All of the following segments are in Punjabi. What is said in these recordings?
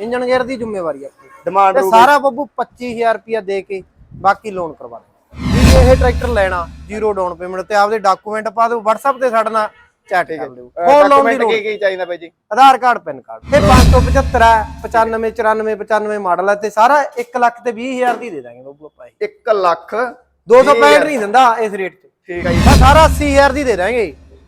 ਇੰਜਨ ਗੇਅਰ ਦੀ ਜ਼ਿੰਮੇਵਾਰੀ ਆਪਣੀ ਡਿਮਾਂਡ ਤੇ ਸਾਰਾ ਬੱਬੂ 25000 ਰੁਪਇਆ ਦੇ ਕੇ ਬਾਕੀ ਲੋਨ ਕਰਵਾ ਦੇ। ਜੇ ਇਹ ਟਰੈਕਟਰ ਲੈਣਾ ਜ਼ੀਰੋ ਡਾਊਨ ਪੇਮੈਂਟ ਤੇ ਆਪਦੇ ਡਾਕੂਮੈਂਟ ਪਾ ਦਿਓ WhatsApp ਤੇ ਸਾਡੇ ਨਾਲ ਚੈਟ ਕਰ ਲਿਓ ਫੋਨ ਲਾਉਣ ਦੀ ਕੀ ਕੀ ਚਾਹੀਦਾ ਬਾਈ ਜੀ? Aadhaar card PAN card. ਇਹ 575 ਹੈ 95 94 95 ਮਾਡਲ ਹੈ ਤੇ ਸਾਰਾ 1 ਲੱਖ ਤੇ 20000 ਦੀ ਦੇ ਦਾਂਗੇ ਬੱਬੂ ਆਪਾਂ ਇਹ। 1 ਲੱਖ 265 ਨਹੀਂ ਦਿੰਦਾ ਇਸ ਰੇਟ ਤੇ। ਠੀਕ ਹੈ ਜੀ। ਸਾਰਾ 80000 ਦੀ ਦੇ ਦਾਂਗੇ।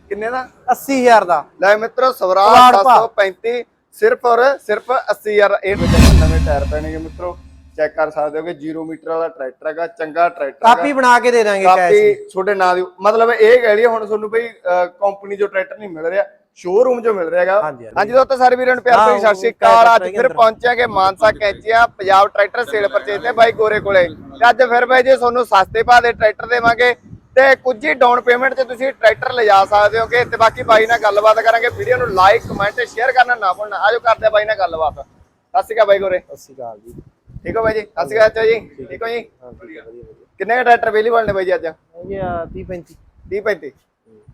ਕਿੰਨੇ ਦਾ? 80000 ਦਾ। ਲੈ ਮਿੱਤਰੋ ਸਵਰਾਜ ਸਵਰਾਜ ਭਾ। 735 ਸਿਰਫ ਔਰ ਸਿਰਫ 80000 ਇਹ ਵਿੱਚ ਨਵੇਂ ਟਾਇਰ ਪੈਣਗੇ ਮਿੱਤਰੋ। ਚੈੱਕ ਕਰ ਸਕਦੇ ਹੋ ਕਿ 0 ਮੀਟਰ ਵਾਲਾ ਟਰੈਕਟਰ ਹੈਗਾ ਚੰਗਾ ਟਰੈਕਟਰ ਕਾਪੀ ਬਣਾ ਕੇ ਦੇ ਦਾਂਗੇ ਕੈਸ਼ ਕਾਪੀ ਤੁਹਾਡੇ ਨਾਂ ਦੀ ਮਤਲਬ ਇਹ ਕਹਿ ਲਈਏ ਹੁਣ ਤੁਹਾਨੂੰ ਬਈ ਕੰਪਨੀ ਜੋ ਟਰੈਕਟਰ ਨਹੀਂ ਮਿਲ ਰਿਹਾ ਸ਼ੋਰੂਮ ਜੋ ਮਿਲ ਰਿਹਾ ਹੈਗਾ। ਹਾਂਜੀ, ਦੋਸਤੋ ਸਾਰੇ ਵੀਰਾਂ ਨੂੰ ਪਿਆਰ ਭਰੀ ਸਤਿ ਸ਼੍ਰੀ ਅਕਾਲ। ਅੱਜ ਫਿਰ ਪਹੁੰਚਿਆਗੇ ਮਾਨਸਾ ਕੈਚੀਆ ਪੰਜਾਬ ਟਰੈਕਟਰ ਸੇਲ ਪਰਚੇਜ ਤੇ ਬਾਈ ਗੋਰੇ ਕੋਲੇ। ਤੇ ਅੱਜ ਫਿਰ ਬਾਈ ਜੀ ਤੁਹਾਨੂੰ ਸਸਤੇ ਭਾਅ ਦੇ ਟਰੈਕਟਰ ਦੇਵਾਂਗੇ ਤੇ ਕੁਝ ਹੀ ਡਾਊਨ ਪੇਮੈਂਟ ਤੇ ਤੁਸੀਂ ਟਰੈਕਟਰ ਲਿਜਾ ਸਕਦੇ ਹੋਗੇ। ਤੇ ਬਾਕੀ ਬਾਈ ਨਾਲ ਗੱਲਬਾਤ ਕਰਾਂਗੇ। ਵੀਡੀਓ ਨੂੰ ਲਾਈਕ ਕਮੈਂਟ ਤੇ ਸ਼ੇਅਰ ਕਰਨਾ ਨਾ ਭੁੱਲਣਾ। ਆਜੋ ਕਰਦੇ ਆ ਬਾਈ ਨਾਲ ਗੱਲਬਾਤ। ਸਤਿ ਸ਼੍ਰੀ ਅਕਾਲ ਬਾਈ ਗੋਰੇ। ਸਤਿ ਸ਼੍ਰੀ ਅਕਾਲ ਜੀ। ਠੀਕ ਹੋ ਬਾਈ ਜੀ? ਸਤਿ ਸ਼੍ਰੀ ਅਕਾਲ ਚਾਚਾ ਜੀ। ਠੀਕ। ਹੋ ਜੀ? ਹਾਂ ਹੈ ਵਧੀਆ ਵਧੀਆ। ਕਿੰਨੇ ਟਰੈਕਟਰ ਅਵੇਲੇਬਲ ਨੇ ਬਾਈ ਜੀ ਅੱਜ? ਇਹ ਆ 30 35 30 35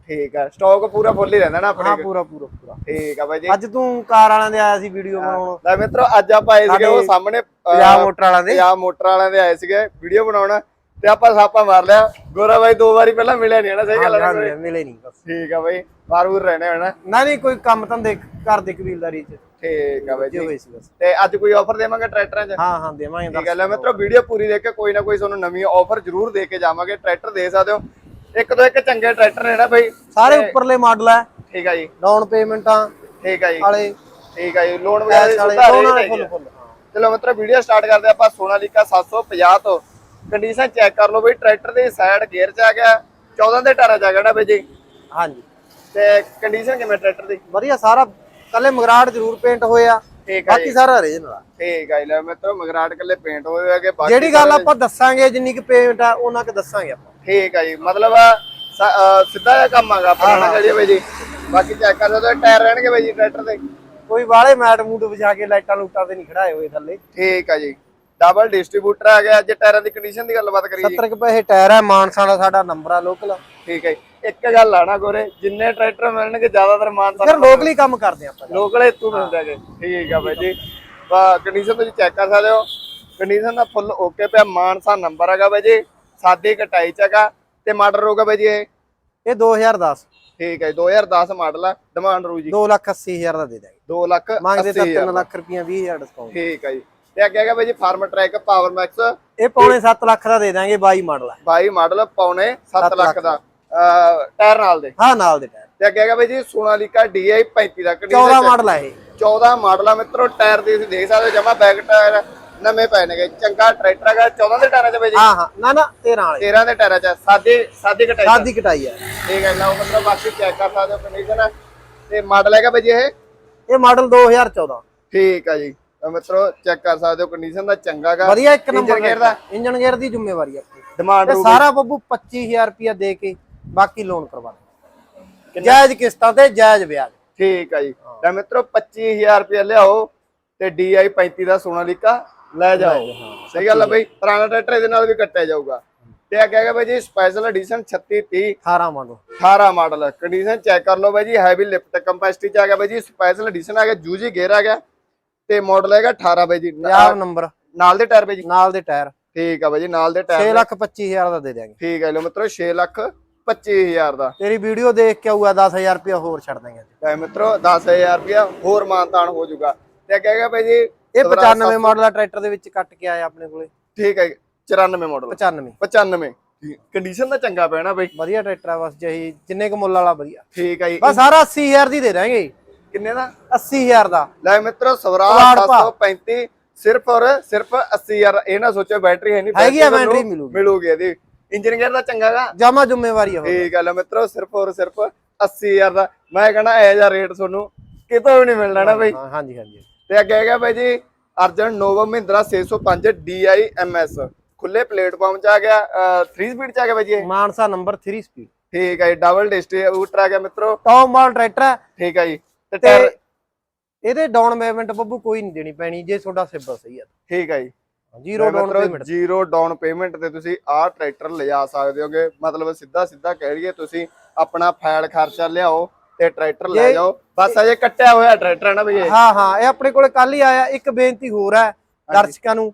ਠੀਕ ਆ। ਸਟਾਕ ਪੂਰਾ ਫੁੱਲ ਹੀ ਰਹਿੰਦਾ ਨਾ ਹਾਂ ਆਪਣੇ ਕੋਲ। ਪੂਰਾ ਪੂਰਾ ਪੂਰਾ। ਠੀਕ ਆ ਬਾਈ ਜੀ। ਅੱਜ ਤੂੰ ਕਾਰ ਵਾਲਿਆਂ ਦੇ ਆਇਆ ਸੀ ਵੀਡੀਓ ਬਣਾਉਣ। ਲੈ ਮਿੱਤਰੋ ਅੱਜ ਆਪਾਂ ਆਏ ਸੀਗੇ ਉਹ ਸਾਹਮਣੇ ਪੰਜਾਬ ਮੋਟਰ ਵਾਲਿਆਂ ਦੇ। ਪੰਜਾਬ ਮੋਟਰ ਵਾਲਿਆਂ ਦੇ ਆਏ ਸੀਗੇ। ਵੀਡੀਓ ਬਣਾਉਣ। ਤੇ ਆਪਾਂ ਸਾਪਾ ਮਾਰ ਲਿਆ। ਗੋਰਾ ਬਾਈ ਦੋ ਵਾਰੀ ਪਹਿਲਾਂ ਮਿਲਿਆ ਨਹੀਂ ਹਨਾ ਸਹੀ ਗੱਲ ਹੈ ਹਾਂਜੀ, ਮਿਲੇ ਨਹੀਂ ਬਸ। ਠੀਕ ਆ ਬਾਈ ਬਾਰ ਬੂਰ ਰਹਿਣੇ ਹਨਾ? ਨਾ ਨਹੀਂ ਕੋਈ ਕੰਮ ਧੰਦੇ ਘਰ ਦੇ ਕਬੀਲਦਾਰੀ ਚ। ਠੀਕ ਆ ਬਾਈ ਜੇ ਜੀ। ਹੋਏ ਸੀ ਬਸ। ਤੇ ਅੱਜ ਕੋਈ ਆਫਰ ਦੇਵਾਂਗੇ ਟਰੈਕਟਰਾਂ 'ਚ? ਹਾਂ ਹਾਂ ਦੇਵਾਂਗੇ ਠੀਕ ਹੈ ਲੈ ਮਿੱਤਰੋ ਵੀਡੀਓ ਪੂਰੀ ਦੇਖ ਕੇ ਕੋਈ ਨਾ ਕੋਈ ਤੁਹਾਨੂੰ ਨਵੀਂ ਆਫਰ ਜ਼ਰੂਰ ਦੇ ਕੇ ਜਾਵਾਂਗੇ। ਟਰੈਕਟਰ ਦੇ ਸਕਦੇ ਹੋ। ਇੱਕ ਤੋਂ ਇੱਕ ਚੰਗੇ ਟਰੈਕਟਰ ਨੇ ਨਾ ਬਾਈ। ਸਾਰੇ ਉੱਪਰਲੇ ਮਾਡਲ ਹੈ ਠੀਕ ਆ ਜੀ। ਡਾਊਨ ਪੇਮੈਂਟਾਂ ਠੀਕ ਆ ਜੀ। ਵਾਲੇ। ਠੀਕ ਆ ਜੀ। ਲੋਨ ਵਗੈਰਾ ਦੀ ਕੈਸ਼ ਵਾਲੇ ਸੁਵਿਧਾ ਦੋਨਾਂ ਨੇ ਫੁੱਲ ਆ। ਫੁੱਲ ਚਲੋ ਮਿੱਤਰੋ ਵੀਡੀਓ ਸਟਾਰਟ ਕਰਦੇ ਆਪਾਂ ਸੋਨਾਲੀਕਾ 750 ਤੋਂ। ਕੰਡੀਸ਼ਨ ਚੈੱਕ ਕਰ ਲਓ ਬਈ ਟਰੈਕਟਰ ਦੀ ਸਾਈਡ ਗੇਅਰ 'ਚ ਆ ਗਿਆ 14 ਦੇ ਟਾਇਰਾਂ 'ਚ ਆ ਗਿਆ ਨਾ ਬਈ ਜੀ? ਹਾਂਜੀ। ਤੇ ਕੰਡੀਸ਼ਨ ਕਿਵੇਂ ਟਰੈਕਟਰ ਦੀ? ਵਧੀਆ ਸਾਰਾ ਕੱਲੇ ਮਗਰਾੜ ਜ਼ਰੂਰ ਪੇਂਟ ਹੋਇਆ ਠੀਕ ਜੀ ਬਾਕੀ ਸਾਰਾ ਰੀਜਨਲ ਆ। ਠੀਕ ਜੀ ਲੈ ਮਿੱਤਰੋ ਮਗਰਾਟ ਕੱਲੇ ਪੇਂਟ ਹੋਏ ਹੋਏਗੇ ਬਾਕੀ ਜਿਹੜੀ ਗੱਲ ਆਪਾਂ ਦੱਸਾਂਗੇ ਜਿੰਨੀ ਕਿ ਪੇਮੈਂਟ ਆ ਉਹਨਾਂ ਕਿ ਦੱਸਾਂਗੇ ਆਪਾਂ। ਠੀਕ ਆ ਜੀ ਮਤਲਬ ਸਿੱਧਾ ਜਿਹਾ ਕੰਮ ਆਗਾ ਨਾ ਜਿਹੜੀ ਬਈ ਜੀ? ਬਾਕੀ ਚੈੱਕ ਕਰ ਹੋ ਟਾਇਰ ਰਹਿਣਗੇ ਬਈ ਜੀ ਟਰੈਕਟਰ ਦੇ। ਕੋਈ ਵਾਲੇ ਮੈਟ ਮੂਟ ਵਿਛਾ ਕੇ ਲਾਈਟਾਂ ਲੂਟਾਂ ਤੇ ਨਹੀਂ ਖੜਾਏ ਹੋਏ ਥੱਲੇ। ਠੀਕ ਆ ਜੀ। ਡਬਲ ਡਿਸਟ੍ਰੀਬਿਊਟਰ ਆ ਗਿਆ ਜੇ ਟਾਇਰਾਂ ਦੀ ਕੰਡੀਸ਼ਨ ਦੀ ਗੱਲਬਾਤ ਕਰੀਏ ਜੀ। 70 ਕੁ ਪੈਸੇ ਟਾਇਰ ਹੈ ਮਾਨਸਾ ਦਾ ਸਾਡਾ ਨੰਬਰ ਆ ਲੋਕਲ ਠੀਕ ਹੈ ਜੀ। ਇੱਕ ਗੱਲ ਆ ਨਾ ਗੋਰੇ ਜਿੰਨੇ ਟਰੈਕਟਰ ਮਿਲਣਗੇ ਜ਼ਿਆਦਾਤਰ ਮਾਨ ਫਿਰ ਲੋਕਲੀ ਕੰਮ ਕਰਦੇ ਆਪਾਂ। ਲੋਕਲੇ ਤੂੰ ਮਿਲਦਾ ਜੀ। ਠੀਕ ਆ ਬਾਈ ਜੀ। ਕੰਡੀਸ਼ਨ ਤੁਸੀਂ ਚੈੱਕ ਕਰ ਸਕਦੇ ਹੋ। ਕੰਡੀਸ਼ਨ ਦਾ ਫੁੱਲ ਓਕੇ ਪਿਆ ਮਾਨਸਾ ਨੰਬਰ ਹੈਗਾ ਬਾਈ ਜੀ। ਸਾਦੀ ਕਟਾਈ ਚ ਹੈਗਾ ਤੇ ਮਾਡਲ ਹੋਗਾ ਬਾਈ ਜੀ ਇਹ। ਇਹ 2010 ਠੀਕ ਹੈ ਜੀ, 2010 ਮਾਡਲ ਆ ਡਿਮਾਂਡ ਰੂ ਜੀ। 2 ਲੱਖ 80 ਹਜ਼ਾਰ ਦਾ ਦੇ ਦਾਂਗੇ 2 ਲੱਖ ਮੰਗਦੇ ਤਾਂ 80 ਹਜ਼ਾਰ 3 ਲੱਖ ਰੁਪਈਆ 20 ਹਜ਼ਾਰ ਡਿਸਕਾਊਂਟ ਠੀਕ ਹੈ ਜੀ। ਤੇ ਅੱਗੇ ਹੈਗਾ ਬਾਈ ਜੀ ਫਾਰਮ ਟਰੈਕ ਪਾਵਰ ਮੈਕਸ। ਇਹ ਪੌਣੇ 7 ਲੱਖ ਦਾ ਦੇ ਦਾਂਗੇ 22 ਮਾਡਲ। ਹੈ 22 ਮਾਡਲ ਪੌਣੇ 7 ਲੱਖ ਦਾ। ਟਾਇਰ ਨਾਲ ਦੇ। ਹਾਂ ਨਾਲ ਦੇ ਟਾਇਰ। ਤੇ ਅੱਗੇ ਹੈਗਾ ਬਾਈ ਜੀ ਸੋਨਾਲੀਕਾ DI 35 ਦਾ ਕੰਡੀਸ਼ਨ 14 ਮਾਡਲ ਹੈ ਇਹ। 14 ਮਾਡਲ ਆ ਮਿੱਤਰੋ ਟਾਇਰ ਦੇ ਤੁਸੀਂ ਦੇਖ ਸਕਦੇ ਹੋ ਜਮਾ ਬੈਕ ਟਾਇਰ ਨਵੇਂ ਪਏ ਨੇਗੇ। ਚੰਗਾ ਟਰੈਕਟਰ ਹੈਗਾ 14 ਦੇ ਟਾਇਰਾਂ 'ਚ ਬਾਈ ਜੀ। ਹਾਂ ਹਾਂ। ਨਾ ਨਾ 13 ਵਾਲੇ। 13 ਦੇ ਟਾਇਰਾਂ 'ਚ ਸਾਦੇ ਸਾਦੀ ਕਟਾਈ ਸਾਦੀ ਕਟਾਈ ਹੈ ਠੀਕ ਹੈ ਲਓ ਮਤਲਬ ਬਾਕੀ ਚੈੱਕ ਕਰ ਸਕਦੇ ਹੋ ਕੰਡੀਸ਼ਨ ਤੇ ਮਾਡਲ ਹੈਗਾ ਬਾਈ ਜੀ ਇਹ? ਇਹ ਮਾਡਲ 2014 ਠੀਕ ਆ ਜੀ। ਮਿੱਤਰੋ ਚੈੱਕ ਕਰ ਸਕਦੇ ਹੋ ਕੰਡੀਸ਼ਨ ਦਾ ਚੰਗਾਗਾ ਵਧੀਆ ਇੱਕ ਨੰਬਰ ਗੇਅਰ ਦਾ। ਇੰਜਨ ਗੇਅਰ ਦੀ ਜ਼ਿੰਮੇਵਾਰੀ ਆਪਣੀ। ਡਿਮਾਂਡ ਤੇ ਸਾਰਾ ਬੱਬੂ 25000 ਰੁਪਇਆ ਦੇ ਕੇ ਬਾਕੀ ਲੋਨ ਕਰਵਾ ਦੇ। ਜਾਇਜ਼ ਕਿਸ਼ਤਾਂ ਤੇ ਜਾਇਜ਼ ਵਿਆਜ। ਠੀਕ ਆ ਜੀ। ਤਾਂ ਮਿੱਤਰੋ 25000 ਰੁਪਏ ਲਿਆਓ ਤੇ DI 35 ਦਾ ਸੋਨਾਲੀਕਾ ਲੈ ਜਾਓ। ਸਹੀ ਗੱਲ ਆ ਬਈ ਪੁਰਾਣਾ ਟਰੈਕਟਰ ਇਹਦੇ ਨਾਲ ਵੀ ਕੱਟਿਆ ਜਾਊਗਾ। ਤੇ ਅੱਗੇ ਹੈਗਾ ਬਾਈ ਜੀ special edition 3630 18 model 18 model condition check ਕਰ ਲਓ ਬਾਈ ਜੀ ਹੈਵੀ ਲਿਫਟ ਕੈਪੈਸਿਟੀ ਚ ਆ ਗਿਆ ਬਾਈ ਜੀ ਸਪੈਸ਼ਲ ਐਡੀਸ਼ਨ ਆ ਗਿਆ ਜੂਜੀ ਗੇਅਰ ਆ ਗਿਆ। ਤੇ ਮਾਡਲ ਹੈਗਾ 18 ਬਾਈ ਜੀ। ਨਾ- ਪੰਜਾਬ ਨੰਬਰ ਨਾਲ ਦੇ ਟਾਇਰ ਬਾਈ ਜੀ? ਨਾਲ ਦੇ ਟਾਇਰ ਠੀਕ ਆ ਬਾਈ ਜੀ ਨਾਲ ਦੇ 6 ਟਾਇਰ ਲੱਖ 25000 ਦਾ ਦੇ ਦਿਆਂਗੇ। ਠੀਕ ਹੈ ਲੋ ਮਿੱਤਰੋ 6 ਲੱਖ 25000 ਦਾ। ਤੇਰੀ ਵੀਡੀਓ ਦੇਖ ਕੇ ਆਊਗਾ 10000 ਰੁਪਇਆ ਹੋਰ ਛੱਡ ਦਾਂਗੇ। ਤੇ ਮਿੱਤਰੋ 10000 ਰੁਪਇਆ ਹੋਰ ਮਾਨਤਾਨ ਹੋ ਜਾਊਗਾ। ਤੇ ਅੱਗੇ ਹੈਗਾ ਬਾਈ ਜੀ ਇਹ 95 ਮਾਡਲ ਦਾ ਟਰੈਕਟਰ ਦੇ ਵਿੱਚ ਕੱਟ ਕੇ ਆਇਆ ਆਪਣੇ ਕੋਲੇ। ਠੀਕ ਹੈ 94 ਮਾਡਲ 95 95 ਕੰਡੀਸ਼ਨ ਦਾ ਚੰਗਾ ਪੈਣਾ ਬਾਈ। ਵਧੀਆ ਟਰੈਕਟਰ ਆ ਬਸ ਜਹੀ ਜਿੰਨੇ ਕੁ ਮੁੱਲ ਵਾਲਾ ਵਧੀਆ। ਠੀਕ ਹੈ ਜੀ। ਬਸ ਸਾਰਾ 80000 ਦੀ ਦੇ ਦਾਂਗੇ ਕਿੰਨੇ ਦਾ? 80000 ਦਾ। ਲੈ ਮਿੱਤਰੋ ਸਵਰਾਜ ਸਵਰਾਜ ਭਾ। 735 ਸਿਰਫ ਔਰ ਸਿਰਫ 80000 ਇਹ ਨਾ ਸੋਚੋ ਬੈਟਰੀ ਹੈ ਨਹੀਂ ਹੈਗੀ ਆ battery ਮਿਲੂਗੀ। ਮਿਲੂਗੀ ਇਹਦੀ। ਇੰਜਨ ਗੇਅਰ ਦਾ ਚੰਗਾਗਾ ਜਮਾ ਜ਼ਿੰਮੇਵਾਰੀ ਉਹ ਠੀਕ ਗੱਲ ਹੈ ਮਿੱਤਰੋ ਸਿਰਫ ਔਰ ਸਿਰਫ 80000 ਦਾ। ਮੈਂ ਕਹਣਾ ਇਹ ਜਿਹਾ ਰੇਟ ਤੁਹਾਨੂੰ ਕਿਤੋਂ ਵੀ ਨਹੀਂ ਮਿਲਣਾ ਨਾ ਬਾਈ। ਹਾਂ ਹਾਂਜੀ ਹਾਂਜੀ। ਤੇ ਅੱਗੇ ਹੈਗਾ ਬਾਈ ਜੀ ਅਰਜਨ ਨੋਵਾ ਮਹਿੰਦਰਾ 605 DIMS ਖੁੱਲੇ ਪਲੇਟਫਾਰਮ ਚ ਆ ਗਿਆ 3 ਸਪੀਡ ਚ ਆ ਗਿਆ ਬਾਈ ਜੀ? ਮਾਨਸਾ ਨੰਬਰ 3 ਸਪੀਡ ਠੀਕ ਹੈ ਜੀ ਡਬਲ ਡਿਸਟ੍ਰੀਬਿਊਟਰ ਆ ਗਿਆ ਮਿੱਤਰੋ। ਟੌਪ ਮਾਡਲ ਟਰੈਕਟਰ ਹੈ ਠੀਕ ਹੈ ਜੀ। ਤੇ ਟਾਇਰ ਇਹਦੇ ਡਾਊਨ ਪੇਮੈਂਟ ਬੱਬੂ ਕੋਈ ਨਹੀਂ ਦੇਣੀ ਪੈਣੀ ਜੇ ਤੁਹਾਡਾ ਸਿਬਲ ਸਹੀ ਆ। ਠੀਕ ਹੈ ਜੀ zero down payment zero down payment ਤੇ ਤੁਸੀਂ ਆਹ ਟਰੈਕਟਰ ਲਿਜਾ ਸਕਦੇ ਹੋਗੇ। ਮਤਲਬ ਸਿੱਧਾ ਸਿੱਧਾ ਕਹਿ ਲਈਏ ਤੁਸੀਂ ਆਪਣਾ ਫਾਈਲ ਖਰਚਾ ਲਿਆਓ ਤੇ ਟਰੈਕਟਰ ਲੈ ਜਾਓ। ਬਸ ਅਜੇ ਕੱਟਿਆ ਹੋਇਆ ਟਰੈਕਟਰ ਹੈ ਨਾ ਬਈ ਹਾਂ ਹਾਂ ਇਹ ਆਪਣੇ ਕੋਲੇ ਕੱਲ ਹੀ ਆਇਆ ਇੱਕ ਬੇਨਤੀ ਹੋਰ ਹੈ ਦਰਸ਼ਕਾਂ ਨੂੰ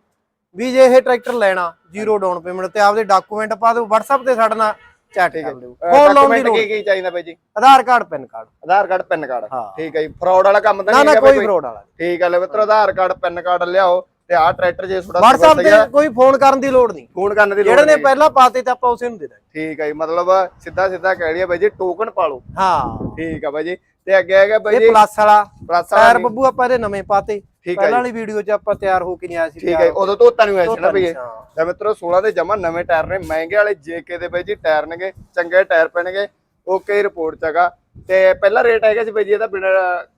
ਵੀ ਜੇ ਇਹ ਟਰੈਕਟਰ ਲੈਣਾ ਜ਼ੀਰੋ ਡਾਊਨ ਪੇਮੈਂਟ ਤੇ ਆਪਦੇ ਡਾਕੂਮੈਂਟ ਪਾ ਦਿਓ WhatsApp ਤੇ ਸਾਡੇ ਨਾਲ ਚੈਟ ਕਰ ਲਿਓ ਫੋਨ ਲਾਉਣ ਦੀ ਲੋੜ ਕੀ ਕੀ ਚਾਹੀਦਾ ਬਈ ਜੀ? Aadhaar card PAN card. Aadhaar card PAN card. ਹਾਂ। ਠੀਕ ਹੈ ਜੀ। ਫਰਾਡ ਵਾਲਾ ਕੰਮ ਤਾਂ ਨਹੀਂ ਹੈਗਾ ਕੋਈ ਫਰੋਡ ਵਾਲਾ ਠੀਕ ਹੈ ਲੈ ਮਿੱਤਰੋ ਆਧਾਰ ਕਾਰਡ ਪੈਨ ਕਾਰਡ ਲਿਆਓ ਤੇ ਆਹ ਟਰੈਕਟਰ ਜੇ ਥੋੜਾ WhatsApp ਤੇ ਕੋਈ ਫੋਨ ਕਰਨ ਦੀ ਲੋੜ ਨਹੀਂ। ਫੋਨ ਕਰਨ ਦੀ ਲੋੜ ਜਿਹੜੇ ਨੇ ਪਹਿਲਾਂ ਪਾਤੇ ਤਾਂ ਆਪਾਂ ਉਸੇ ਨੂੰ ਦੇ ਦਾਂਗੇ। ਠੀਕ ਹੈ ਜੀ ਮਤਲਬ ਸਿੱਧਾ ਸਿੱਧਾ ਕਹਿ ਲਈਏ ਬਾਈ ਜੀ ਟੋਕਨ ਪਾ ਲਓ ਹਾਂ। ਠੀਕ ਆ ਬਾਈ ਜੀ। ਤੇ ਅੱਗੇ ਹੈਗਾ ਬਾਈ ਇਹ ਜੀ। ਪਲੱਸ ਵਾਲਾ। ਪ੍ਰਸ ਟਾਇਰ ਬੱਬੂ ਆਪਾਂ ਇਹਦੇ ਨਵੇਂ ਪਾਤੇ। ਠੀਕ ਹੈ ਪਹਿਲਾਂ ਵਾਲੀ ਵੀਡੀਓ 'ਚ ਆਪਾਂ ਤਿਆਰ ਹੋ ਕੇ ਨਹੀਂ ਆਏ ਸੀ ਠੀਕ ਹੈ ਉਦੋਂ ਧੋਤਾ ਨਹੀਂ ਹੋਇਆ ਸੀ ਨਾ ਹਾਂ। ਤੇ ਮਿੱਤਰੋ 16 ਦੇ ਜਮਾ ਨਵੇਂ ਟਾਇਰ ਨੇ ਮਹਿੰਗੇ ਵਾਲੇ ਜੇਕੇ ਦੇ ਬਾਈ ਜੀ ਟਾਇਰ ਨੇਗੇ ਚੰਗੇ ਟਾਇਰ ਪੈਣਗੇ ਓਕੇ ਰਿਪੋਰਟ ਚ ਹੈਗਾ। ਤੇ ਪਹਿਲਾ ਰੇਟ ਹੈਗਾ ਸੀ ਬਾਈ ਜੀ ਇਹਦਾ ਬਿਨਾਂ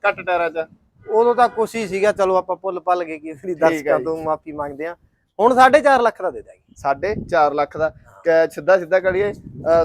ਘੱਟ ਟਾਇਰਾਂ ਚ। ਉਦੋਂ ਤਾਂ ਕੁਛ ਹੀ ਸੀਗਾ ਚਲੋ ਆਪਾਂ ਭੁੱਲ ਭੱਲ ਗਏ ਕਿ ਹੈ ਦਰਸ਼ਕਾਂ ਜੀ। ਤੋਂ ਮਾਫੀ ਮੰਗਦੇ ਆ ਹੁਣ 4.5 ਲੱਖ ਦਾ ਦੇ ਦਾਂਗੇ ਸਾਢੇ 4 ਲੱਖ ਦਾ। ਕੈ- ਸਿੱਧਾ ਸਿੱਧਾ ਕਰੀਏ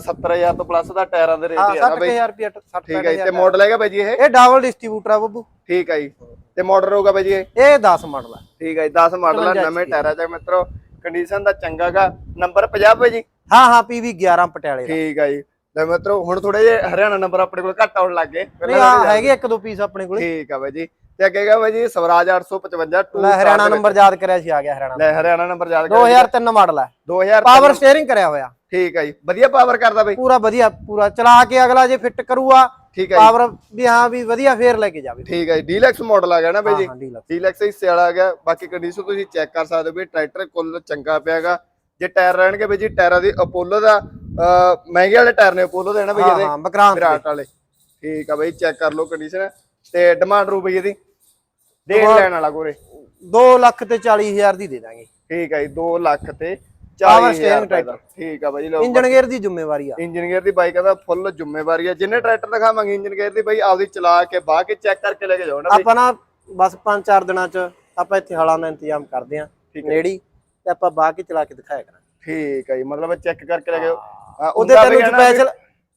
70000 ਤੋਂ ਪਲੱਸ ਦਾ ਟਾਇਰਾਂ ਦੇ ਰੇਟ ਹਾਂ ਆ ਨਾ ਬਾਈ। 60000 ਰੁਪਏ 60 ਠੀਕ ਹੈ ਤੇ ਮਾਡਲ ਹੈਗਾ ਬਾਈ ਜੀ ਇਹ? ਇਹ ਡਬਲ ਡਿਸਟ੍ਰੀਬਿਊਟਰ ਆ ਬੱਬੂ। ਠੀਕ ਹੈ ਜੀ। ਤੇ ਮਾਡਲ ਹੋਊਗਾ ਬਾਈ ਜੀ ਇਹ? ਇਹ 10 ਮਾਡਲ ਆ। ਠੀਕ ਹੈ ਜੀ 10 ਮਾਡਲ ਆ 55 ਨਵੇਂ ਟਾਇਰਾਂ ਚ ਮਿੱਤਰੋ ਕੰਡੀਸ਼ਨ ਦਾ ਚੰਗਾਗਾ ਨੰਬਰ 50 ਬਾਈ ਜੀ? ਹਾਂ ਹਾਂ ਪੀਵੀ 11 ਪਟਿਆਲੇ ਦਾ। ਠੀਕ ਹੈ ਜੀ। ਤੇ ਮਿੱਤਰੋ ਹੁਣ ਥੋੜੇ ਜਿਹਾ ਹਰਿਆਣਾ ਨੰਬਰ ਆਪਣੇ ਕੋਲ ਘੱਟ ਆਉਣ ਲੱਗ ਗਏ। ਨਹੀਂ ਆ ਹੈਗੇ ਇੱਕ ਦੋ ਪੀਸ ਆਪਣੇ ਕੋਲੇ। ਠੀਕ ਆ ਬਾਈ ਜੀ। ਤੇ ਅੱਗੇ ਹੈਗਾ ਬਾਈ ਜੀ ਸਵਰਾਜ 855 ਟੂ ਲੈ ਹਰਿਆਣਾ ਨੰਬਰ ਯਾਦ ਕਰਿਆ ਸੀ ਆ ਗਿਆ ਹਰਿਆਣਾ ਲੈ ਹਰਿਆਣਾ ਨੰਬਰ ਯਾਦ ਕਰ 2003 ਮਾਡਲ ਹੈ 2000 ਪਾਵਰ ਸਟੀਅਰਿੰਗ ਕਰਿਆ ਹੋਇਆ। ਠੀਕ ਹੈ ਜੀ। ਵਧੀਆ ਪਾਵਰ ਕਰਦਾ ਬਾਈ। ਪੂਰਾ ਵਧੀਆ ਪੂਰਾ। ਚਲਾ ਕੇ ਅਗਲਾ ਜੇ ਫਿੱਟ ਕਰੂਗਾ ਠੀਕ ਹੈ ਪਾਵਰ ਵੀ ਹਾਂ ਵੀ ਵਧੀਆ ਫੇਰ ਲੈ ਕੇ ਜਾਵੇ। ਠੀਕ ਹੈ ਜੀ ਡੀਲੈਕਸ ਮਾਡਲ ਆ ਗਿਆ ਨਾ ਬਾਈ ਜੀ। ਡੀਲੈਕਸ ਹਿੱਸੇ ਵਾਲਾ ਆ ਗਿਆ। ਬਾਕੀ ਕੰਡੀਸ਼ਨ ਤੁਸੀਂ ਚੈੱਕ ਕਰ ਸਕਦੇ ਹੋ ਵੀ ਟਰੈਕਟਰ ਕੁੱਲ ਚੰਗਾ ਪਿਆਗਾ। ਜੇ ਟਾਇਰ ਰਹਿਣਗੇ ਬਾਈ ਜੀ ਟਾਇਰਾਂ ਦੀ ਅਪੋਲੋ ਦਾ ਮਹਿੰਗੇ ਵਾਲੇ ਟਾਇਰ ਨੇ ਅਪੋਲੋ ਦੇ ਨਾ ਬਾਈ ਇਹਦੇ। ਹਾਂ। ਵਿਰਾਟ ਵਾਲੇ। ਠੀਕ ਆ ਬਾਈ ਚੈੱਕ ਕਰ ਲਓ ਕੰਡੀਸ਼ਨ ਤੇ ਡਿਮਾਂਡ ਰੂ ਬਈ ਇਹਦੀ। ਡੇਢ ਲੈਣ ਵਾਲਾ ਕੋਰੇ। 2 ਲੱਖ ਤੇ 40000 ਦੀ ਦੇ ਦਾਂਗੇ। ਠੀਕ ਹੈ ਜੀ 2 ਲੱਖ ਤੇ 40 steering ਟਰੈਕਟਰ। ਠੀਕ ਆ ਬਾਈ ਲਓ ਇੰਜਨ ਗੇਅਰ ਦੀ ਜ਼ਿੰਮੇਵਾਰੀ ਆ। ਇੰਜਨ ਗੇਅਰ ਦੀ ਬਾਈਕ ਦਾ ਫੁੱਲ ਜ਼ਿੰਮੇਵਾਰੀ ਹੈ ਜਿੰਨੇ ਟਰੈਕਟਰ ਦਿਖਾਵਾਂਗੇ ਇੰਜਨ ਗੇਅਰ ਦੀ ਬਾਈ ਆਪਦੀ ਚਲਾ ਕੇ ਬਾਹ ਕੇ ਚੈੱਕ ਕਰਕੇ ਲੈ ਕੇ ਜਾਓ ਨਾ ਆਪਾਂ ਨਾ ਬਸ 5-4 ਦਿਨਾਂ ਚ ਆਪਾਂ ਇੱਥੇ ਹਲਾਂ ਦਾ ਇੰਤਜ਼ਾਮ ਕਰਦੇ ਆਂ। ਨੇੜੀ ਤੇ ਆਪਾਂ ਬਾਹ ਕੇ ਚਲਾ ਕੇ ਦਿਖਾਇਆ ਕਰਾਂਗੇ। ਠੀਕ ਹੈ ਜੀ ਮਤਲਬ ਚੈੱਕ ਕਰਕੇ ਲੈ ਕੇ ਉਹਦੇ ਹੁੰਦਾ ਤੈਨੂੰ ਸਪੈਸ਼ਲ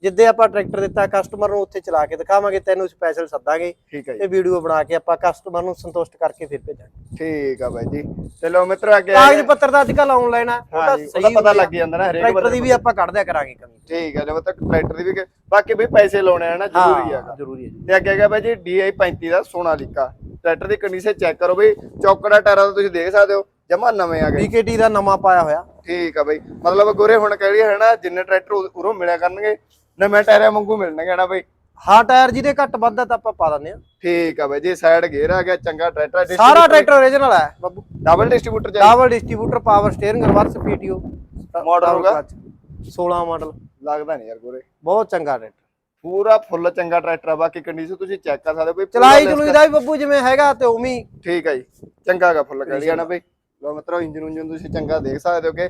ਜਿੱਦੇ ਆਪਾਂ ਟਰੈਕਟਰ ਦਿੱਤਾ ਕਸਟਮਰ ਨੂੰ ਉੱਥੇ ਚਲਾ ਕੇ ਦਿਖਾਵਾਂਗੇ ਤੈਨੂੰ ਸਪੈਸ਼ਲ ਸੱਦਾਂਗੇ ਠੀਕ ਹੈ ਜੀ। ਤੇ ਵੀਡੀਓ ਬਣਾ ਕੇ ਆਪਾਂ ਕਸਟਮਰ ਨੂੰ ਸੰਤੁਸ਼ਟ ਕਰਕੇ ਫਿਰ ਭੇਜਾਂਗੇ। ਠੀਕ ਆ ਬਾਈ ਜੀ। ਚਲੋ ਮਿੱਤਰੋ ਅੱਗੇ ਕਾਗਜ਼ ਪੱਤਰ ਦਾ ਅੱਜ ਕੱਲ ਆਨਲਾਈਨ ਆ ਹਾਂ ਤਾਂ ਜੀ ਉਹਦਾ ਪਤਾ ਆ। ਲੱਗ ਜਾਂਦਾ ਨਾ ਹਰੇਕ ਟਰੈਕਟਰ ਦੀ ਵੀ ਆਪਾਂ ਕੱਢ ਦਿਆ ਕਰਾਂਗੇ ਕਮੀ। ਠੀਕ ਹੈ ਜਦੋਂ ਤੱਕ ਟਰੈਕਟਰ ਦੀ ਵੀ ਬਾਕੀ ਵੀ ਪੈਸੇ ਲਾਉਣੇ ਆ ਨਾ ਜ਼ਰੂਰੀ ਹੈਗਾ ਜ਼ਰੂਰੀ ਹੈ ਜੀ। ਤੇ ਅੱਗੇ ਹੈਗਾ ਬਾਈ ਜੀ DI 35 ਦਾ ਸੋਨਾਲੀਕਾ ਟਰੈਕਟਰ ਦੀ ਕੰਡੀਸ਼ਨ ਚੈੱਕ ਕਰੋ ਬਈ ਚੌਕੜਾ ਟਾਇਰਾਂ ਦਾ ਤੁਸੀਂ ਦੇਖ ਸਕਦੇ ਹੋ ਜਮਾ ਨਵੇਂ ਆ ਗਏ। BKT ਦਾ ਨਵਾਂ ਪਾਇਆ ਹੋਇਆ। ਠੀਕ ਆ ਬਈ। ਮਤਲਬ ਗੋਰੇ ਹੁਣ ਕਹਿ ਲਈਏ ਹਨਾ ਜਿੰਨੇ ਟਰੈਕਟਰ ਉਰੋਂ ਮਿਲਿਆ ਕਰਨਗੇ ਨਵੇਂ ਟਾਇਰਾਂ ਵਾਂਗੂ ਮਿਲਣਗੇ ਨਾ ਬਈ? ਹਾਂ ਟਾਇਰ ਜਿਹਦੇ ਘੱਟ ਵੱਧ ਆ ਤਾਂ ਆਪਾਂ ਪਾ ਦਿੰਦੇ ਆ ਠੀਕ ਆ ਬਈ ਜੀ ਸਾਈਡ ਗੇਅਰ ਆ ਗਿਆ ਚੰਗਾ ਟਰੈਕਟਰ ਸਾਰਾ ਟਰੈਕਟਰ ਓਰੀਜਨਲ ਹੈ ਬੱਬੂ। ਡਬਲ ਡਿਸਟ੍ਰੀਬਿਊਟਰ ਚ double distributor power steering reverse PTO Model ਹੋਊਗਾ? 16 ਮਾਡਲ ਲੱਗਦਾ ਨਹੀਂ ਯਾਰ ਗੋਰੇ। ਬਹੁਤ ਚੰਗਾ ਟਰੈਕਟਰ ਪੂਰਾ ਫੁੱਲ ਚੰਗਾ ਟਰੈਕਟਰ ਆ ਬਾਕੀ ਕੰਡੀਸ਼ਨ ਤੁਸੀਂ ਚੈੱਕ ਕਰ ਸਕਦੇ ਹੋ ਬਈ ਚਲਾਈ ਚਲੂਈ ਦਾ ਵੀ ਬੱਬੂ ਜਿਵੇਂ ਹੈਗਾ ਤੇ ਉਵੇਂ ਹੀ। ਠੀਕ ਆ ਜੀ ਚੰਗਾ ਗਾ ਫੁੱਲ ਕਹਿ ਲਿਆ ਨਾ ਬਈ। ਲੋ ਮਤਲਬ ਇੰਜਨ ਉਂਜਨ ਤੁਸੀਂ ਚੰਗਾ ਦੇਖ ਸਕਦੇ ਹੋਗੇ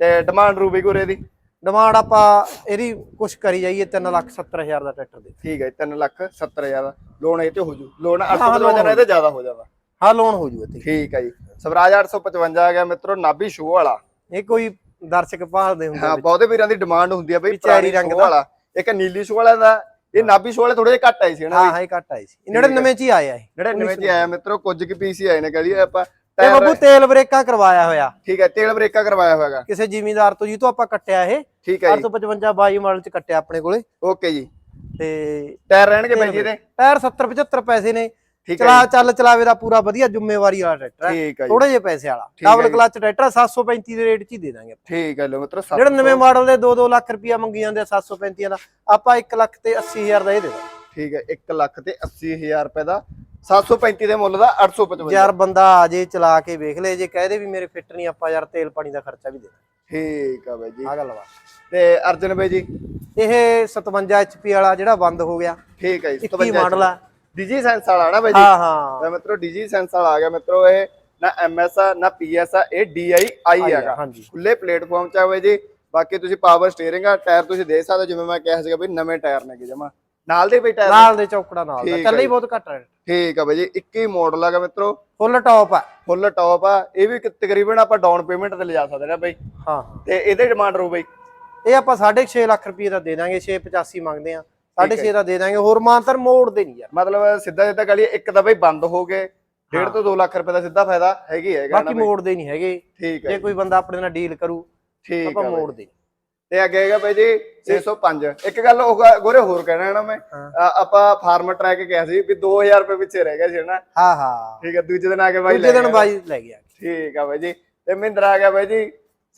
ਤੇ ਡਿਮਾਂਡ ਰੂ ਵੀ ਗੋਰੇ ਦੀ। ਡਿਮਾਂਡ ਆਪਾਂ ਇਹਦੀ ਕੁਛ ਕਰੀ ਜਾਈਏ 3 ਲੱਖ 70 ਹਜ਼ਾਰ ਦਾ ਟਰੈਕਟਰ ਦੇ। ਠੀਕ ਹੈ 3 ਲੱਖ 70 ਹਜ਼ਾਰ ਦਾ। ਲੋਨ ਇਹ ਤੇ ਹੋ ਜੂ। ਲੋਨ ਹਾਂ, 855 loan ਨਾਲ ਇਹਦੇ ਜ਼ਿਆਦਾ ਹੋ ਜਾਵਾ। ਹਾਂ ਲੋਨ ਹੋ ਜੂ ਇੱਥੇ। ਠੀਕ ਹੈ ਜੀ। ਸਵਰਾਜ 855 ਆ ਗਿਆ ਮਿੱਤਰੋ ਨਾਭੀ ਸ਼ੋ ਵਾਲਾ। ਇਹ ਕੋਈ ਦਰਸ਼ਕ ਭਾਲਦੇ ਹੁੰਦੇ ਹਾਂ ਬਹੁਤੇ ਵੀਰਾਂ ਦੀ ਡਿਮਾਂਡ ਹੁੰਦੀ ਆ ਬਈ ਚੈਰੀ ਰੰਗ ਦਾ। ਵਾਲਾ। ਇੱਕ ਨੀਲੀ ਸ਼ੋ ਵਾਲਾ ਦਾ ਇਹ ਨਾਭੀ ਸ਼ੋ ਵਾਲੇ ਥੋੜੇ ਜਿਹਾ ਘੱਟ ਆਏ ਸੀ ਹਨਾ ਹਾਂ ਹਾਂ ਇਹ ਘੱਟ ਆਈ ਸੀ। ਇਹਨਾਂ ਦੇ ਨਵੇਂ ਚ ਹੀ ਆਏ ਆ ਇਹ ਜਿਹੜੇ ਨਵੇਂ ਚ ਆਇਆ ਮਿੱਤਰੋ ਕੁਝ ਕੁ ਪੀਸ ਹੀ ਆਏ ਨੇ ਕਹ ਲਈਏ ਆਪਾਂ। ਤੇ ਟਾਇਰ ਬੱਬੂ ਤੇਲ ਬ੍ਰੇਕਾਂ ਕਰਵਾਇਆ ਹੋਇਆ। ਠੀਕ ਹੈ ਤੇਲ ਬ੍ਰੇਕਾਂ ਕਰਵਾਇਆ ਹੋਇਆਗਾ ਕਿਸੇ ਜ਼ਿਮੀਂਦਾਰ ਤੋਂ ਜੀ ਤੋਂ ਆਪਾਂ ਕੱਟਿਆ ਇਹ। ਠੀਕ ਹੈ ਜੀ। 855 22 ਮਾਡਲ ਚ ਕੱਟਿਆ ਆਪਣੇ ਕੋਲੇ। ਓਕੇ ਜੀ। ਤੇ ਟਾਇਰ ਰਹਿਣਗੇ ਬਾਈ ਜੀ ਇਹਦੇ? ਟਾਇਰ 70 75 ਪੈਸੇ ਨੇ। ਠੀਕ ਹੈ ਚਲਾ ਚੱਲ ਚਲਾਵੇ ਦਾ ਪੂਰਾ ਵਧੀਆ ਜ਼ਿੰਮੇਵਾਰੀ ਵਾਲਾ ਟਰੈਕਟਰ ਹੈ। ਠੀਕ ਹੈ ਜੀ। ਥੋੜੇ ਜਿਹੇ ਪੈਸੇ ਵਾਲਾ। ਠੀਕ ਹੈ ਡਬਲ ਜੀ। ਕਲਚ ਟਰੈਕਟਰ ਆ, 735 ਦੇ ਰੇਟ 'ਚ ਹੀ ਦੇ ਦਾਂਗੇ। ਠੀਕ ਹੈ ਲੋ ਮਿੱਤਰੋ ਸੱਤ ਜਿਹੜੇ ਨਵੇਂ ਸੌ- ਮਾਡਲ ਦੇ 2-2 ਲੱਖ ਰੁਪਇਆ ਮੰਗੀ ਜਾਂਦੇ ਆ 735 ਦਾ। ਆਪਾਂ 1 ਲੱਖ ਤੇ 80 ਹਜ਼ਾਰ ਦਾ ਇਹ ਦੇ ਦਾਂਗੇ। ਠੀਕ ਹੈ 1 ਲੱਖ ਤੇ 80000 ਰੁਪਏ ਦਾ 735 ਦੇ ਮੁੱਲ ਦਾ 855 ਯਾਰ ਬੰਦਾ ਆ ਜੇ ਚਲਾ ਕੇ ਵੇਖ ਲੇ ਜੇ ਕਹਦੇ ਵੀ ਮੇਰੇ ਫਿੱਟ ਨਹੀਂ ਆਪਾਂ ਯਾਰ ਤੇਲ ਪਾਣੀ ਦਾ ਖਰਚਾ ਵੀ ਦੇ ਠੀਕ ਆ ਬਾਈ ਜੀ। ਆ ਗੱਲ ਵਾ। ਤੇ ਅਰਜਨ ਬਾਈ ਜੀ? ਇਹ 57 HP ਵਾਲਾ ਜਿਹੜਾ ਬੰਦ ਹੋ ਗਿਆ। ਠੀਕ ਹੈ ਜੀ 21 ਮਾਡਲ ਆ। ਡੀਜੀ ਸੈਂਸ ਵਾਲਾ ਨਾ ਬਾਈ ਜੀ? ਹਾਂ ਹਾਂ। ਤਾਂ ਮਿੱਤਰੋ ਡੀਜੀ ਸੈਂਸ ਵਾਲਾ ਆ ਗਿਆ। ਮਿੱਤਰੋ ਇਹ ਨਾ ਐਮਐਸ ਆ ਨਾ ਪੀਐਸ ਆ ਇਹ ਡੀਆਈ ਆਈ ਆਈ ਆ, ਹੈਗਾ। ਖੁੱਲੇ ਪਲੇਟਫਾਰਮ ਚ ਆ ਬਾਈ ਜੀ। ਬਾਕੀ ਤੁਸੀਂ ਪਾਵਰ ਸਟੀਅਰਿੰਗ ਆ ਟਾਇਰ ਤੁਸੀਂ ਦੇਖ ਸਕਦੇ ਜਿਵੇਂ ਮੈਂ ਕਿਹਾ ਸੀਗਾ ਬਈ ਨਵੇਂ ਟਾਇਰ ਨੇਗੇ ਜਮਾ। ਨਾਲ ਦੇ ਟਾਇਰ ਨਾਲ ਦੇ ਚੌਕੜਾ ਨਾਲ ਦਾ। ਠੀਕ ਆ ਹੀ। ਬਹੁਤ ਘੱਟ ਹੈ ਠੀਕ ਆ ਬਾਈ ਜੀ 21 ਮਾਡਲ ਹੈਗਾ ਮਿੱਤਰੋ। ਫੁੱਲ ਟੌਪ ਆ। ਫੁੱਲ ਟੌਪ ਆ। ਇਹ ਵੀ ਕਿ ਤਕਰੀਬਨ ਆਪਾਂ ਡਾਊਨ ਪੇਮੈਂਟ ਤੇ ਲਿਜਾ ਸਕਦੇ ਨਾ ਬਾਈ। ਹਾਂ। ਤੇ ਇਹਦੇ ਡਿਮਾਂਡ ਰੂ ਬਾਈ। ਇਹ ਆਪਾਂ 6.5 ਲੱਖ ਰੁਪਏ ਦਾ ਦੇ ਦਾਂਗੇ 685 ਮੰਗਦੇ ਆ। 6.5 ਦਾ ਦੇ ਦਾਂਗੇ ਹੋਰ ਮਾਨਤਰ ਮੋੜਦੇ ਨਹੀਂ ਯਾਰ। ਮਤਲਬ ਸਿੱਧਾ ਸਿੱਧਾ ਕਹ ਲਈਏ ਇੱਕ ਤਾਂ ਬਈ ਬੰਦ ਹੋ ਗਏ। ਡੇਢ ਤੋਂ 2 ਲੱਖ ਰੁਪਏ ਦਾ ਸਿੱਧਾ ਫਾਇਦਾ ਹੈਗੀ ਹੈਗਾ ਨਾ ਬਾਕੀ ਬਈ। ਮੋੜਦੇ ਨਹੀਂ ਹੈਗੇ। ਠੀਕ ਹੈ ਜੇ ਕੋਈ ਬੰਦਾ ਆਪਣੇ ਨਾਲ ਡੀਲ ਕਰੂ ਠੀਕ ਆਪਾਂ ਹੈ ਬਈ। ਮੋੜਦੇ ਤੇ ਅੱਗੇ ਹੈਗਾ ਬਾਈ ਜੀ 605 ਇੱਕ ਗੱਲ ਉਹ ਗੋਰੇ ਹੋਰ ਕਹਿਣਾ ਹੈ ਨਾ ਮੈਂ। ਆਪਾਂ ਫਾਰਮ ਟਰੈਕ ਕਿਹਾ ਸੀ ਵੀ 2000 ਰੁਪਏ ਪਿੱਛੇ ਰਹਿ ਗਿਆ ਸੀ ਨਾ ਹਾਂ ਹਾਂ। ਠੀਕ ਹੈ ਦੂਜੇ ਦਿਨ ਆ ਕੇ ਬਾਈ ਦੂਜੇ ਦਿਨ। ਬਾਈ ਲੈ ਗਿਆ। ਠੀਕ ਆ ਬਾਈ ਜੀ। ਤੇ ਮਹਿੰਦਰਾ ਆ ਗਿਆ ਬਾਈ ਜੀ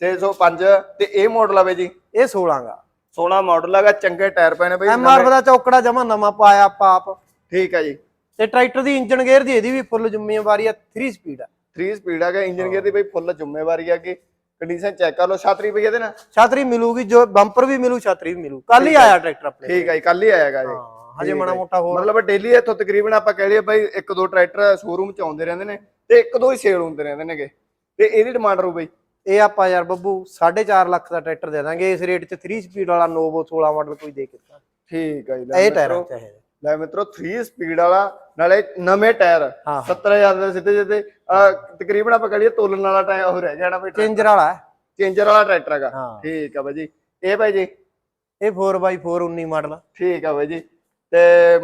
605 ਤੇ ਇਹ ਮਾਡਲ ਆ ਬਾਈ ਜੀ? ਇਹ 16 ਗਾ। 16 ਮਾਡਲ ਹੈਗਾ ਚੰਗੇ ਟਾਇਰ ਪਏ ਨੇ ਬਾਈ ਐਮਆਰਐਫ ਦਾ ਚੌਕੜਾ ਜਮਾ ਨਵਾਂ ਪਾਇਆ ਆਪਾਂ ਆਪ। ਠੀਕ ਆ ਜੀ। ਤੇ ਟਰੈਕਟਰ ਦੀ ਇੰਜਨ ਗੇਅਰ ਦੀ ਇਹਦੀ ਵੀ ਫੁੱਲ ਜ਼ਿੰਮੇਵਾਰੀ ਆ 3 ਸਪੀਡ ਆ। 3 ਸਪੀਡ ਹੈਗਾ ਇੰਜਨ ਗੇਅਰ ਦੀ ਬਾਈ ਫੁੱਲ ਜ਼ਿੰਮੇਵਾਰੀ ਆ ਕਿ ਕੰਡੀਸ਼ਨ ਚੈੱਕ ਕਰ ਲਓ ਛਾਤਰੀ ਪਈ ਇਹਦੇ ਨਾਲ? ਛਤਰੀ ਮਿਲੂਗੀ ਜੋ ਬੰਪਰ ਵੀ ਮਿਲੂ ਛਤਰੀ ਵੀ ਮਿਲੂ। ਕੱਲ ਹੀ ਆਇਆ ਟਰੈਕਟਰ ਆਪਣੇ ਠੀਕ ਜੀ ਕੱਲ ਹੀ ਆਏਗਾ ਜੀ। ਹਾਂ ਹਜੇ ਮਾੜਾ ਮੋਟਾ ਹੋਰ ਮਤਲਬ ਡੇਲੀ ਇੱਥੋਂ ਤਕਰੀਬਨ ਆਪਾਂ ਕਹਿ ਲਈਏ ਬਾਈ ਇੱਕ ਦੋ ਟਰੈਕਟਰ ਸ਼ੋਰੂਮ ਚ ਆਉਂਦੇ ਰਹਿੰਦੇ ਨੇ ਤੇ ਇੱਕ ਦੋ ਹੀ ਸੇਲ ਹੁੰਦੇ ਰਹਿੰਦੇ ਨੇਗੇ। ਤੇ ਇਹਦੀ ਡਿਮਾਂਡ ਰੂ ਬਾਈ। ਇਹ ਆਪਾਂ ਯਾਰ ਬੱਬੂ 4.5 ਲੱਖ ਦਾ ਟਰੈਕਟਰ ਦੇ ਦਾਂਗੇ। ਇਸ ਰੇਟ 'ਚ 3 ਸਪੀਡ ਵਾਲਾ ਨੋਵੋ 16 ਮਾਡਲ ਕੋਈ ਦੇ ਕੇ ਠੀਕ ਆ ਜੀ ਇਹ ਟਾਇਰ ਚਾਹੀਦਾ। ਲੈ ਮਿੱਤਰੋ 3 ਸਪੀਡ ਵਾਲਾ ਨਾਲੇ ਨਵੇਂ ਟਾਇਰ ਹਾਂ। 70000 ਦੇ ਸਿੱਧੇ ਜਿੱਤੇ ਤਕਰੀਬਨ ਆਪਾਂ ਕਹਿ ਲਈਏ ਤੋਲਣ ਵਾਲਾ ਟਾਇਰ ਉਹ ਰਹਿ ਜਾਣਾ ਬਾਈ ਚੇਂਜਰ ਵਾਲਾ ਹੈ। ਚੇਂਜਰ ਵਾਲਾ ਟਰੈਕਟਰ ਹੈਗਾ। ਹਾਂ। ਠੀਕ ਆ ਬਾਈ ਜੀ। ਇਹ ਬਾਈ ਜੀ? ਇਹ 4x4 19 ਮਾਡਲ ਠੀਕ ਆ ਬਾਈ ਜੀ। ਤੇ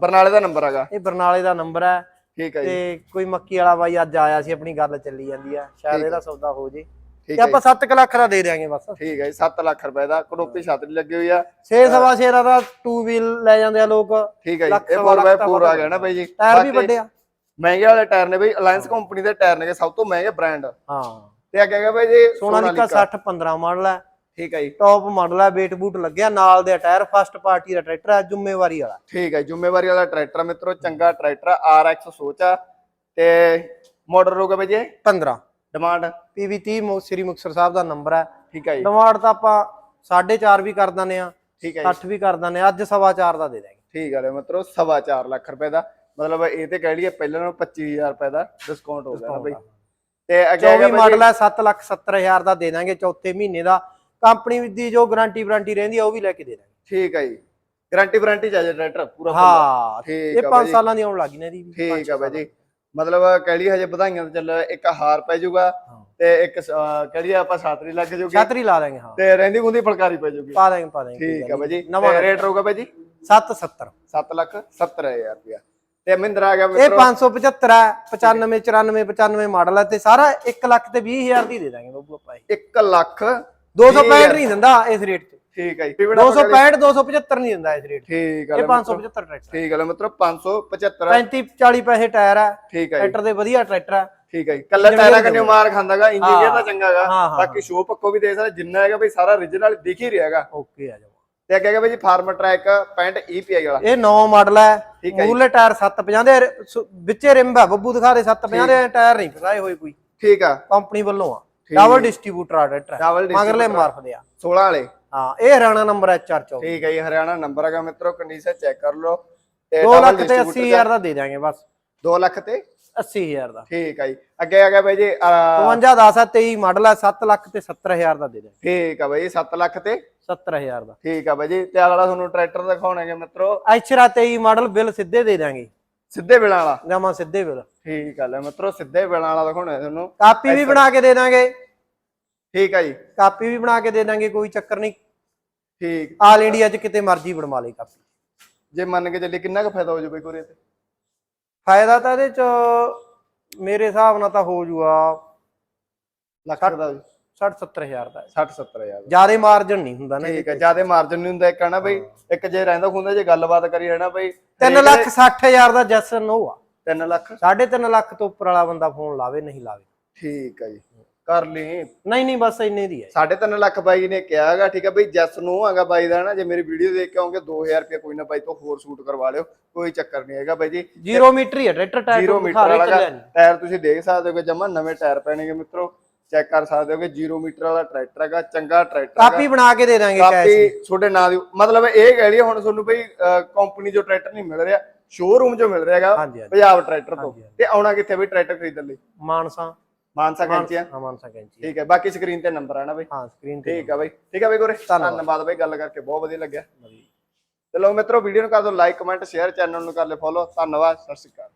ਬਰਨਾਲੇ ਦਾ ਨੰਬਰ ਹੈਗਾ। ਇਹ ਬਰਨਾਲੇ ਦਾ ਨੰਬਰ ਹੈ। ਠੀਕ ਆ ਜੀ। ਤੇ ਕੋਈ ਮੱਕੀ ਵਾਲਾ ਬਾਈ ਅੱਜ ਆਇਆ ਸੀ ਆਪਣੀ ਗੱਲ ਚੱਲੀ ਜਾਂਦੀ ਆ। ਸ਼ਾਇਦ ਇਹਦਾ ਸੌਦਾ ਹੋ ਜੇ। ਤੇ ਆਪਾਂ 7 ਲੱਖ ਦਾ ਦੇ ਦਿਆਂਗੇ ਬਸ। ਠੀਕ ਹੈ ਜੀ 7 ਲੱਖ ਰੁਪਏ ਦਾ ਕਨੋਪੀ ਛਾਤਰੀ ਲੱਗੀ ਹੋਈ ਆ। 6 ਸਵਾ 6 ਦਾ ਟੂ ਵੀਲ ਲੈ ਜਾਂਦੇ ਆ ਲੋਕ। ਠੀਕ ਹੈ ਜੀ ਇਹ ਸਵਾ 4 ਲੱਖ ਤਾਂ 4 ਆ ਗਿਆ ਨਾ ਬਾਈ ਜੀ। ਟਾਇਰ ਵੀ ਵੱਡੇ ਆ। ਮਹਿੰਗੇ ਵਾਲੇ ਟਾਇਰ ਨੇ ਬਾਈ ਅਲਾਈਅੰਸ ਕੰਪਨੀ ਦੇ ਟਾਇਰ ਨੇਗੇ ਸਭ ਤੋਂ ਮਹਿੰਗੇ ਬ੍ਰਾਂਡ ਹਾਂ। ਤੇ ਅੱਗੇ ਹੈਗਾ ਬਾਈ ਜੀ ਸੋਨਾਲੀਕਾ 60 15 ਮਾਡਲ ਹੈ ਠੀਕ ਹੈ ਜੀ। ਟੌਪ ਮਾਡਲ ਹੈ ਵੇਟ ਬੂਟ ਲੱਗਿਆ ਨਾਲ ਦੇ ਟਾਇਰ ਫਸਟ ਪਾਰਟੀ ਦਾ ਟਰੈਕਟਰ ਹੈ ਜ਼ਿੰਮੇਵਾਰੀ ਵਾਲਾ। ਠੀਕ ਹੈ ਜ਼ਿੰਮੇਵਾਰੀ ਵਾਲਾ ਟਰੈਕਟਰ ਮਿੱਤਰੋ ਚੰਗਾ ਟਰੈਕਟਰ RX ਸੋਚ ਆ। ਤੇ ਮਾਡਲ ਹੋਗਾ ਬਾਈ ਜੀ? 15 ਡਿਮਾਂਡ ਪੀਵੀ 30 ਮੋ ਸ੍ਰੀ ਮੁਕਤਸਰ ਸਾਹਿਬ ਦਾ ਨੰਬਰ ਹੈ। ਠੀਕ ਹੈ ਜੀ। ਡਿਮਾਂਡ ਤਾਂ ਆਪਾਂ 4.5 ਵੀ ਕਰ ਦਿੰਦੇ ਆ ਠੀਕ ਹੈ ਜੀ। 60 ਵੀ ਕਰ ਆ ਅੱਜ ਸਵਾ 4 ਦਾ ਦੇ ਦਾਂਗੇ ਠੀਕ ਹੈ ਮਿੱਤਰੋ ਸਵਾ ਚਾਰ ਲੱਖ ਰੁਪਏ ਦਾ। ਮਤਲਬ ਇਹ ਤੇ ਕਹਿ ਲਈਏ ਪਹਿਲਾਂ ਨਾਲੋਂ 25000 ਰੁਪਏ ਦਾ ਡਿਸਕਾਊਂਟ ਹੋ ਗਿਆ ਨਾ ਬਾਈ। ਤੇ ਅੱਗੇ 24 ਮਾਡਲ ਹੈ 7 ਲੱਖ 70 ਹਜ਼ਾਰ ਦਾ ਦੇ ਦਾਂਗੇ ਚੌਥੇ ਮਹੀਨੇ ਦਾ। ਕੰਪਨੀ ਦੀ ਜੋ ਗਾਰੰਟੀ ਵਾਰੰਟੀ ਰਹਿੰਦੀ ਆ ਉਹ ਵੀ ਲੈ ਕੇ ਦੇ ਦਾਂਗੇ ਠੀਕ ਹੈ ਜੀ। ਗਾਰੰਟੀ ਵਾਰੰਟੀ ਚਾਹੀਏ ਟਰੈਕਟਰ ਪੂਰਾ? ਹਾਂ ਠੀਕ ਇਹ ਆ 5 ਬਾਈ। ਸਾਲਾਂ ਦੀ ਆਉਣ ਲੱਗੀ ਨੇ ਇਹਦੀ ਵੀ ਠੀਕ ਆ ਬਾਈ ਜੀ। ਮਤਲਬ ਕਹਿ ਲਈਏ ਹਜੇ ਵਧਾਈਆਂ ਤੇ ਚੱਲ ਇੱਕ ਹਾਰ ਪੈ ਜਾਊਗਾ ਹਾਂ। ਤੇ ਇੱਕ ਕਹਿ ਆਪਾਂ ਸਾਤਰੀ ਲੱਗ ਜਾਊਗੀ। ਛਤਰੀ ਲਾ ਦਾਂਗੇ ਹਾਂ। ਤੇ ਰਹਿੰਦੀ ਗੁੰਦੀ ਫਲਕਾਰੀ ਪੈ ਜਾਊਗੀ। ਪਾ ਦਾਂਗੇ ਪਾ ਦਾਂਗੇ ਠੀਕ ਆ ਬਾਈ ਜੀ। ਨਵਾਂ ਤੇ ਰੇਟ ਰਹੂਗਾ ਬਾਈ ਜੀ? 770 7 ਲੱਖ 70000 ਰੁਪਇਆ। ਤੇ ਮਹਿੰਦਰਾ ਆ ਗਿਆ ਇਹ ਮਿੱਤਰੋ। 575 ਹੈ 95 94 95 ਮਾਡਲ ਹੈ ਤੇ ਸਾਰਾ 1 ਲੱਖ ਤੇ 20 ਹਜ਼ਾਰ ਦੀ ਦੇ ਦਾਂਗੇ ਬੱਬੂ ਆਪਾਂ ਇਹ। 1 ਲੱਖ 265 ਨਹੀਂ ਦਿੰਦਾ ਇਸ ਰੇਟ 'ਚ। ਠੀਕ ਹੈ ਜੀ। ਪੀਵਨ ਆਪਾਂ ਕਹਿ 265 275 ਨਹੀਂ ਦਿੰਦਾ ਇਸ ਰੇਟ। ਠੀਕ ਆ ਇਹ ਲੈ 575 ਟਰੈਕਟਰ ਠੀਕ ਹੈ ਮਿੱਤਰੋ 575 35 40 ਪੈਸੇ ਟਾਇਰ ਹੈ ਠੀਕ ਹੈ ਜੀ। ਟਰੈਕਟਰ ਦੇ ਵਧੀਆ ਟਰੈਕਟਰ ਹੈ ਠੀਕ ਹੈ ਜੀ। ਕੱਲਾ ਟਾਇਰਾਂ ਕੰਨੇ ਮਾਰ ਖਾਂਦਾਗਾ ਇੰਜਨ ਗੇਅਰ ਤਾਂ ਚੰਗਾਗਾ। ਹਾਂ, ਹਾਂ, ਬਾਕੀ ਸ਼ੋ ਪੱਕੋ ਵੀ ਦੇ ਸਕਦੇ ਜਿੰਨਾ ਹੈਗਾ ਬਈ ਸਾਰਾ origignal ਦਿਖ ਹੀ ਰਿਹਾਗਾ ਓਕੇ ਆ ਜਾਓ। ਤੇ ਅੱਗੇ ਹੈਗਾ ਬਈ ਜੀ ਫਾਰਮਰ ਟਰੈਕ 65 EPI ਵਾਲਾ। ਇਹ 9 ਮਾਡਲ ਹੈ ਠੀਕ ਹੈ ਜੀ। ਮੂਲੇ ਟਾਇਰ 750 ਦੇ ਵਿੱਚੇ ਰਿੰਬ ਹੈ ਬੱਬੂ ਦਿਖਾ ਦੇ 750 ਦੇ ਟਾਇਰ ਨਹੀਂ ਫਸਾਏ ਹੋਏ ਕੋਈ। ਠੀਕ ਆ। ਕੰਪਨੀ ਵੱਲੋਂ ਆ। ਡਬਲ ਡਿਸਟ੍ਰੀਬਿਊਟਰ ਆ ਟਰੈਕਟਰ। ਹੈ ਮਗਰਲੇ distributor। ਮਾਰਫ ਦੇ ਆ। 16 ਵਾਲੇ। ਹਾਂ ਇਹ ਹਰਿਆਣਾ ਨੰਬਰ ਹੈ 424 ਠੀਕ ਹੈ ਜੀ ਹਰਿਆਣਾ ਨੰਬਰ ਹੈਗਾ ਮਿੱਤਰੋ ਕੰਡੀਸ਼ਨ ਚੈੱਕ ਕਰ ਲਓ ਤੇ 2 double ਲੱਖ ਤੇ distributor 80 ਹਜ਼ਾਰ ਦਾ ਦੇ ਦਾਂਗੇ ਬਸ। 2 ਲੱਖ ਤੇ 80 ਹਜ਼ਾਰ ਦਾ। ਠੀਕ ਹੈ ਜੀ। ਅੱਗੇ ਹੈਗਾ ਬਈ ਜੀ ਅਹ, 52 10 ਹੈ 23 ਮਾਡਲ ਹੈ 7 ਲੱਖ ਤੇ 70 ਹਜ਼ਾਰ ਦਾ ਦੇ ਦਾਂਗੇ ਠੀਕ ਆ ਬਈ 7 ਲੱਖ ਤੇ 70 ਹਜ਼ਾਰ ਦਾ। ਠੀਕ ਆ ਬਈ ਜੀ ਤੇ ਅਗਲਾ ਤੁਹਾਨੂੰ ਟਰੈਕਟਰ ਦਿਖਾਉਣਗੇ ਮਿੱਤਰੋ। ਐਚਰਾ 23 ਮਾਡਲ ਬਿੱਲ ਸਿੱਧੇ ਦੇ ਦਾਂਗੇ ਸਿੱਧੇ ਬਿਲਾਂ ਵਾਲਾ? ਜਮਾ ਸਿੱਧੇ ਬਿੱਲ। ਠੀਕ ਆ ਲੈ ਮਿੱਤਰੋ ਸਿੱਧੇ ਬਿਲਾਂ ਵਾਲਾ ਦਿਖਾਉਣਾ ਤੁਹਾਨੂੰ। ਕਾਪੀ ਵੀ ਬਣਾ ਕੇ ਦੇ ਦਾਂਗੇ ਠੀਕ ਆ ਜੀ। ਕਾਪੀ ਵੀ ਬਣਾ ਕੇ ਦੇ ਦਾਂਗੇ ਕੋਈ ਚੱਕਰ ਨਹੀਂ। ਠੀਕ। ਆਲ ਇੰਡੀਆ 'ਚ ਕਿਤੇ ਮਰਜ਼ੀ ਬਣਵਾ ਲਈ ਕਾਪੀ। ਜੇ ਮੰਨ ਕੇ ਚੱਲੇ ਕਿੰਨਾ ਕੁ ਫਾਇਦਾ ਹੋ ਜਾਊ ਬਈ ਕੋਰੇ ਤੇ? ਫਾਇਦਾ ਤਾਂ ਇਹਦੇ 'ਚ ਮੇਰੇ ਹਿਸਾਬ ਨਾਲ ਤਾਂ ਹੋ ਜੂਗਾ ਲੱਖ ਦਾ 60 70 ਹਜ਼ਾਰ ਦਾ। 60 70 ਹਜ਼ਾਰ ਦਾ। ਜ਼ਿਆਦਾ ਮਾਰਜਨ ਨਹੀਂ ਹੁੰਦਾ ਨਾ ਠੀਕ ਹੈ ਜਿਆਦੇ ਮਾਰਜਨ ਨਹੀਂ ਹੁੰਦਾ ਇੱਕ ਹਨਾ ਬਈ? ਇੱਕ ਜੇ ਰਹਿੰਦਾ ਹੁੰਦਾ ਜੇ ਗੱਲਬਾਤ ਕਰੀ ਨਾ ਬਈ? 3 ਲੱਖ 60 ਹਜ਼ਾਰ ਦਾ ਜੈਸਨ ਉਹ ਆ। 3 ਲੱਖ? 3.5 ਲੱਖ ਤੋਂ ਉੱਪਰ ਵਾਲਾ ਬੰਦਾ ਫੋਨ ਲਾਵੇ ਨਹੀਂ ਲਾਵੇ। ਠੀਕ ਹੈ ਜੀ। ਕਰ ਲਈ। ਨਹੀਂ ਨਹੀਂ ਬਸ ਇੰਨੇ ਦੀ ਹੈ 3.5 ਲੱਖ ਬਾਈ ਨੇ ਕਿਹਾ ਹੈਗਾ ਠੀਕ ਹੈ ਬਈ ਜੈਸ ਨੂੰ ਹੈਗਾ ਬਾਈ ਦਾ ਨਾ ਜੇ ਮੇਰੀ ਵੀਡੀਓ ਦੇਖ ਕੇ ਆਉਂਗੇ 2000 ਰੁਪਏ ਕੋਈ ਨਾ ਬਾਈ ਤੋਂ ਹੋਰ ਸ਼ੂਟ ਕਰਵਾ ਲਿਓ ਕੋਈ ਚੱਕਰ ਨਹੀਂ ਹੈਗਾ ਬਾਈ ਜੀ। ਜ਼ੀਰੋ ਮੀਟਰ ਹੀ ਹੈ ਟਰੈਕਟਰ ਟਾਇਰ ਜ਼ੀਰੋ ਤੋਂ ਮੀਟਰ ਦਿਖਾ ਰਹੇ ਵਾਲਾ ਟਾਇਰ ਤੁਸੀਂ ਦੇਖ ਸਕਦੇ ਹੋ ਕਿ ਜਮਾ ਨਵੇਂ ਟਾਇਰ ਪੈਣਗੇ ਮਿੱਤਰੋ। ਚੈੱਕ ਕਰ ਸਕਦੇ ਹੋ ਕਿ ਜ਼ੀਰੋ ਮੀਟਰ ਵਾਲਾ ਟਰੈਕਟਰ ਹੈਗਾ ਚੰਗਾ ਟਰੈਕਟਰ ਕਾਪੀ ਬਣਾ ਕੇ ਦੇ ਦਾਂਗੇ ਕੈਸ਼ ਕਾਪੀ ਤੁਹਾਡੇ ਨਾਂ ਦੀ ਮਤਲਬ ਇਹ ਕਹਿ ਲਈਏ ਹੁਣ ਤੁਹਾਨੂੰ ਬਈ ਕੰਪਨੀ ਜੋ ਟਰੈਕਟਰ ਨਹੀਂ ਮਿਲ ਰਿਹਾ ਸ਼ੋਰੂਮ ਜੋ ਮਿਲ ਰਿਹਾ ਹੈਗਾ ਪੰਜਾਬ ਟਰੈਕਟਰ ਤੋਂ। ਤੇ ਆਉਣਾ ਕਿੱਥੇ ਬਈ ਟਰੈਕਟਰ ਖਰੀਦਣ ਲਈ? ਮਾਨਸਾ। ਮਾਨਸਾ ਕੈਂਚੀਆਂ ਹਾਂ ਮਾਨਸਾ ਕੈਂਚੀ ਠੀਕ ਹੈ ਬਾਕੀ ਸਕਰੀਨ ਤੇ ਨੰਬਰ ਆਣਾ ਬਈ। ਹਾਂ ਸਕਰੀਨ ਤੇ ਠੀਕ ਹੈ ਬਈ। ਠੀਕ ਹੈ ਬਈ ਗੋਰੇ ਧੰਨਵਾਦ। ਬਈ ਗੱਲ ਕਰਕੇ ਬਹੁਤ ਵਧੀਆ ਲੱਗਿਆ। ਚਲੋ ਮਿੱਤਰੋ ਵੀਡੀਓ ਨੂੰ ਕਰ ਦਿਓ ਲਾਈਕ ਕਮੈਂਟ ਸ਼ੇਅਰ ਚੈਨਲ ਨੂੰ ਕਰ ਲਿਓ ਫੋਲੋ ਧੰਨਵਾਦ ਸਤਿ ਸ਼੍ਰੀ ਅਕਾਲ।